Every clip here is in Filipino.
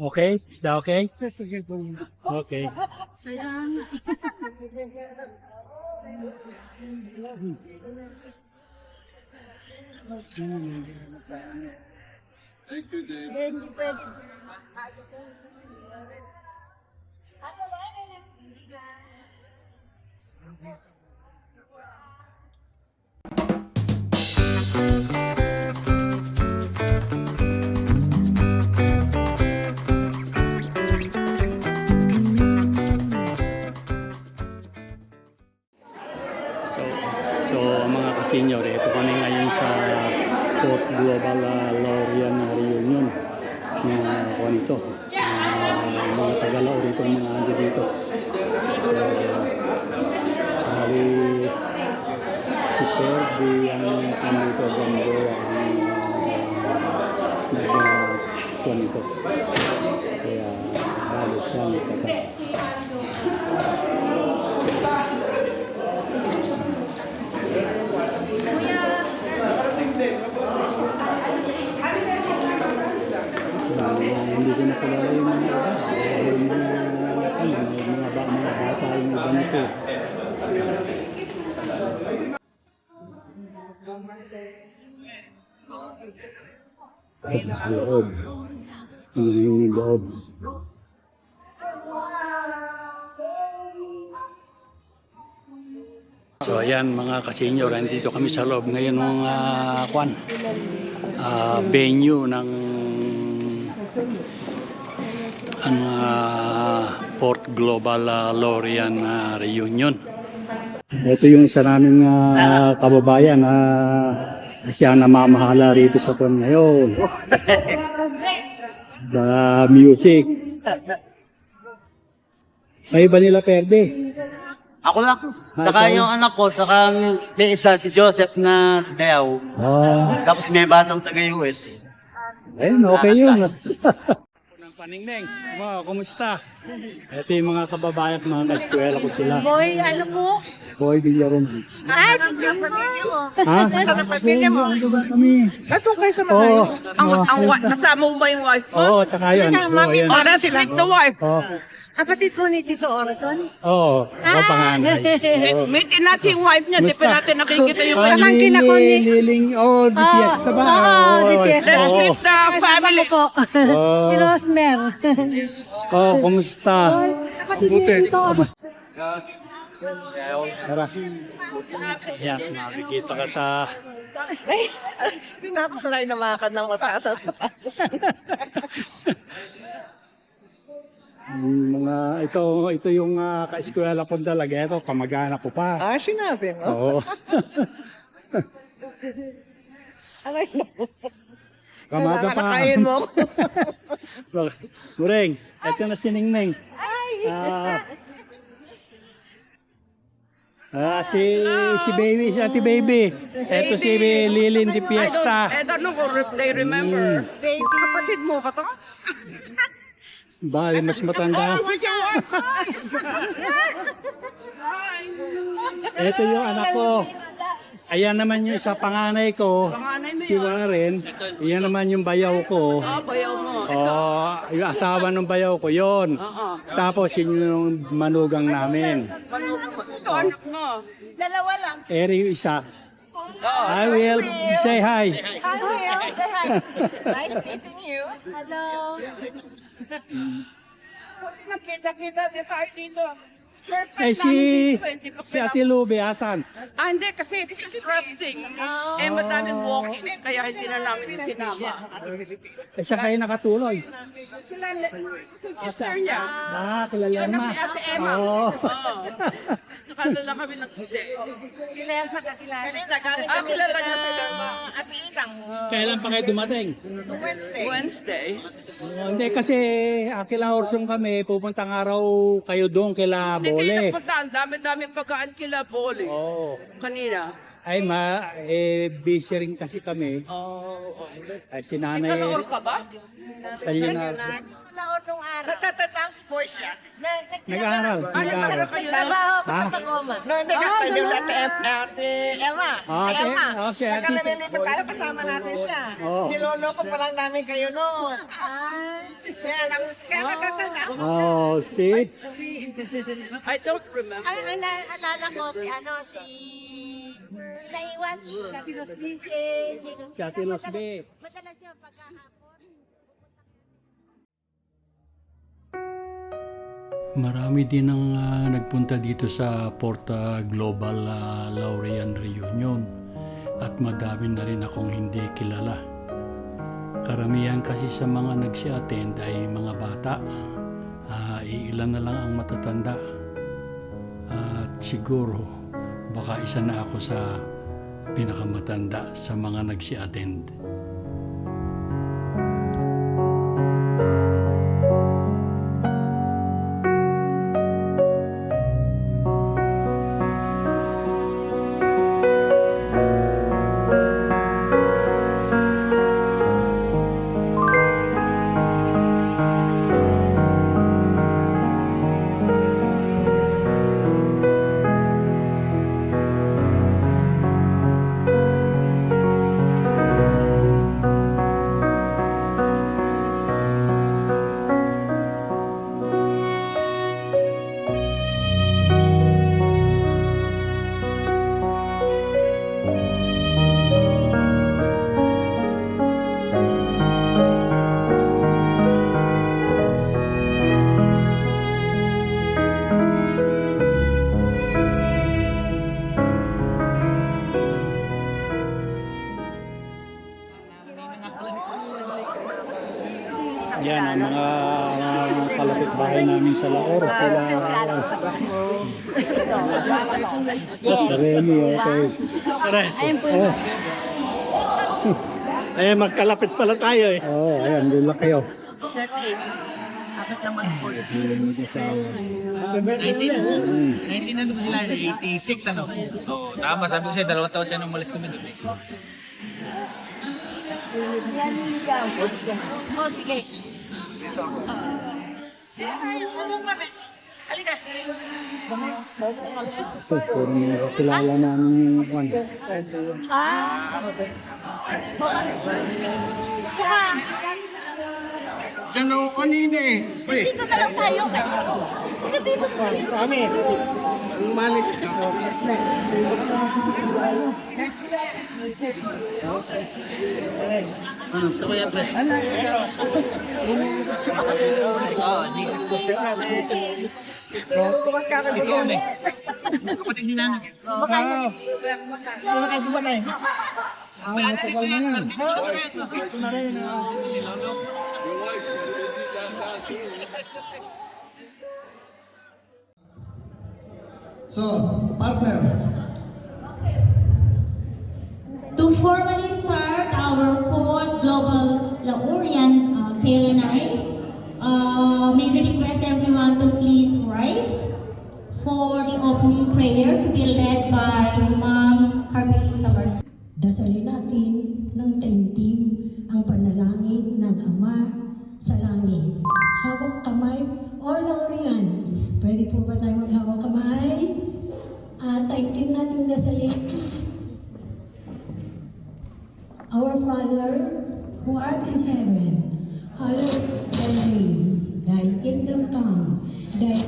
Okay? Is that okay? Okay. So, mga tagalaw rito, mga hindi ko na kilala yung mga iba. Uh, yung mga, ano, mga, ba, mga bata yung iba. Tapos loob. Ano yung loob? So ayan mga kasenyor, nandito kami sa loob ngayon ng uh, kwan, ah, venue ng ang ah, Port Global ah, Lorian ah, Reunion. Ito yung isa naming ah, kababayan na siya namamahala rito sa kwan ngayon. The music. May iba nila perde. Ako lang. Saka yung anak ko, saka may isa si Joseph na Dayaw. Ah, Tapos may batang taga-US. ayun, okay yun. ng paningning. Wow, kumusta? Ito yung mga kababayan at mga ka-eskwela ko sila. Boy, ano po? Boy, Villaron. Ay, pamilya mo. Ha? pamilya mo. Ano ba kami? Ito kayo sa Oo. malayo. ang, Oo. ang, wa- kasama mo ba yung wife mo? Oo, tsaka yun. Oo, yan. Para si Rick the wife. Oo. Kapatid mo ni Tito Orson? Oo, ako panganay. Oo. Meetin natin yung wife niya, di pa natin nakikita yung Ah, Pamangkin ako ni- Liling, oh, di fiesta ba? Oo, di Oo, fiesta. Let's oo. meet the family. Oo. si Rosmer. Oh, kumusta? Kapatid ni Tito Orson. Tara. Yan, makikita ka sa... Ako sanay na makakad ng mataas sa sapatos. Yung mga ito ito yung uh, ka-eskwela ko talaga ito kamag-anak ko pa. Ah, sinabi mo. Oo. Aray, Kamada pa. nakakain mo ako. Mureng, ito na si Ningning. Ah. Ah, si si baby, si Ate Baby. Ito si Lilin di Fiesta. I don't know if they remember. Baby. Kapatid mo ba to? Bali, mas matanda. Ito yung anak ko. Ayan naman yung isa panganay ko. Panganay Si Warren. Ayan naman yung bayaw ko. Ah, bayaw mo. Oh, yung asawa ng bayaw ko, yon. Oo. Tapos yun yung manugang namin. Ito, anak mo. Dalawa lang. Eri yung isa. Oh, I will say hi. Hi, Will. Say hi. nice meeting you. Hello. Nakita-kita din tayo dito. Eh si namin dito, 20 si Ate Lube, asan? Ah, hindi, kasi this is resting. Eh, madaming walking eh, kaya hindi na namin sinama. Eh siya kayo nakatuloy. Sila, si sister niya. Ah, kilala ma. ni Ate Emma. Oo. Oo. Nakalala kami ng stay. Kilala ka kilala. Ah, kilala niya sila. Ate Inang. Kailan pa kayo dumating? Wednesday. Wednesday. Oh, hindi kasi Akila Orson kami, pupuntang araw kayo doon kila Hindi kayo Bole. nagpunta. Ang dami-dami pagkaan kila Boli. Oo. Kanina. Ay, ma, eh, busy rin kasi kami. Oo. Oh, Ay, si nanay, Nanood ka ba? sa Leonardo. Laon nung araw. Natatatang po siya. Nag-aaral, nag-aaral. Trabaho Ha? pa sa Goma. No, hindi ka pwede sa ate ate Emma. Ah, ate- Emma. ah, si Pagka ate- lumilipat tayo, kasama natin siya. Oo. Nilolokot pa lang namin kayo noon. Ay, Kaya lang, kaya natatanda ako. Oh, see? I don't remember. ang ang naalala ko si ano si Naiwan, si Los B, si si Si Ate Los Marami din ang ah, nagpunta dito sa Porta Global ah, Laurean Reunion at madami na rin akong hindi kilala. Karamihan kasi sa mga nagsi-attend ay mga bata. Ah, iilan na lang ang matatanda. At siguro baka isa na ako sa pinakamatanda sa mga nagsi-attend. Laor. Sila Sa Remy, okay. Ayun po. Eh, magkalapit pala tayo eh. oh, ayan, doon lang kayo. 19 ano ba sila? 86 ano? Oo, tama. Sabi ko siya, dalawang taon siya nung umalis kami doon eh. Oh, sige. Ito, puro mga kilala namin yung one. Ah. Diyan ako kanina eh. Uy, Dito na lang tayo. Dito kami. Malik. Gusto ko yan, Jesus ko. Tumas ka kami. Ikaw, me. Kapatid din namin. Baka nyo. Baka kayo duman eh. May ano dito yan. Dito ko rin. Ito na rin. So, partner, To formally start our fourth Global Laurian uh, Prayer Night, uh, may we request everyone to please rise for the opening prayer to be led by Ma'am Carmelita Martinez. Dasalin natin ng taimtim ang panalangin ng Ama sa langit. Hawak kamay, all Laurians. Pwede po ba tayo maghawak? At taimtim natin dasalin. Our Father, who art in heaven, hallowed be thy name. Thy kingdom come, thy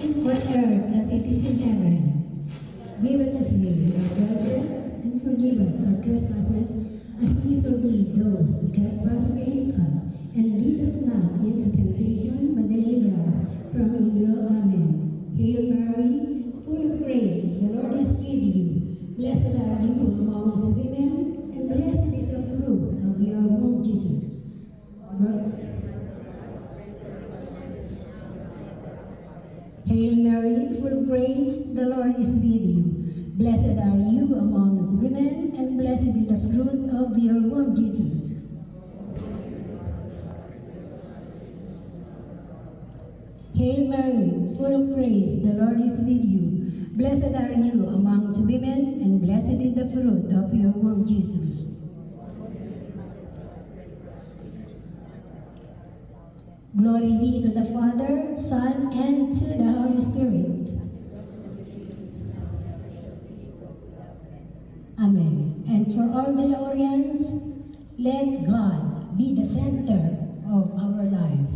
kingdom on earth as it is in heaven. Give us this day our bread, and forgive us our trespasses, as we forgive those who trespass against us. And lead us not into temptation, but deliver us from evil. Amen. Hail Mary, full of grace, the Lord is with you. Blessed are you amongst women, and blessed is the fruit of your womb, Jesus. Hail Mary, full of grace, the Lord is with you. Blessed are you amongst women, and blessed is the fruit of your womb, Jesus. Hail Mary, full of grace, the Lord is with you. Blessed are you amongst women, and blessed is the fruit of your womb, Jesus. Glory be to the Father, Son, and to the Holy Spirit. Amen. And for all the Lorians, let God be the center of our life.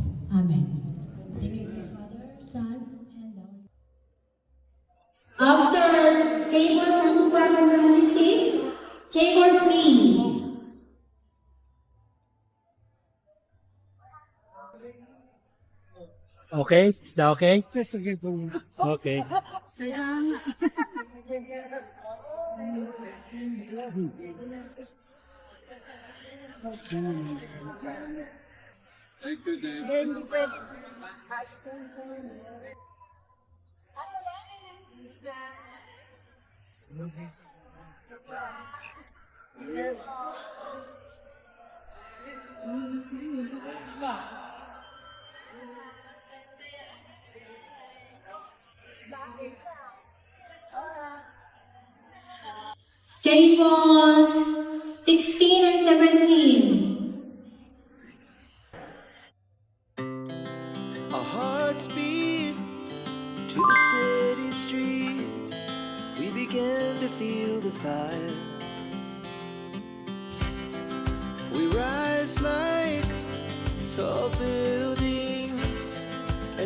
Table 226, table 3. Okay? Is that okay? Okay. Table 16 and 17.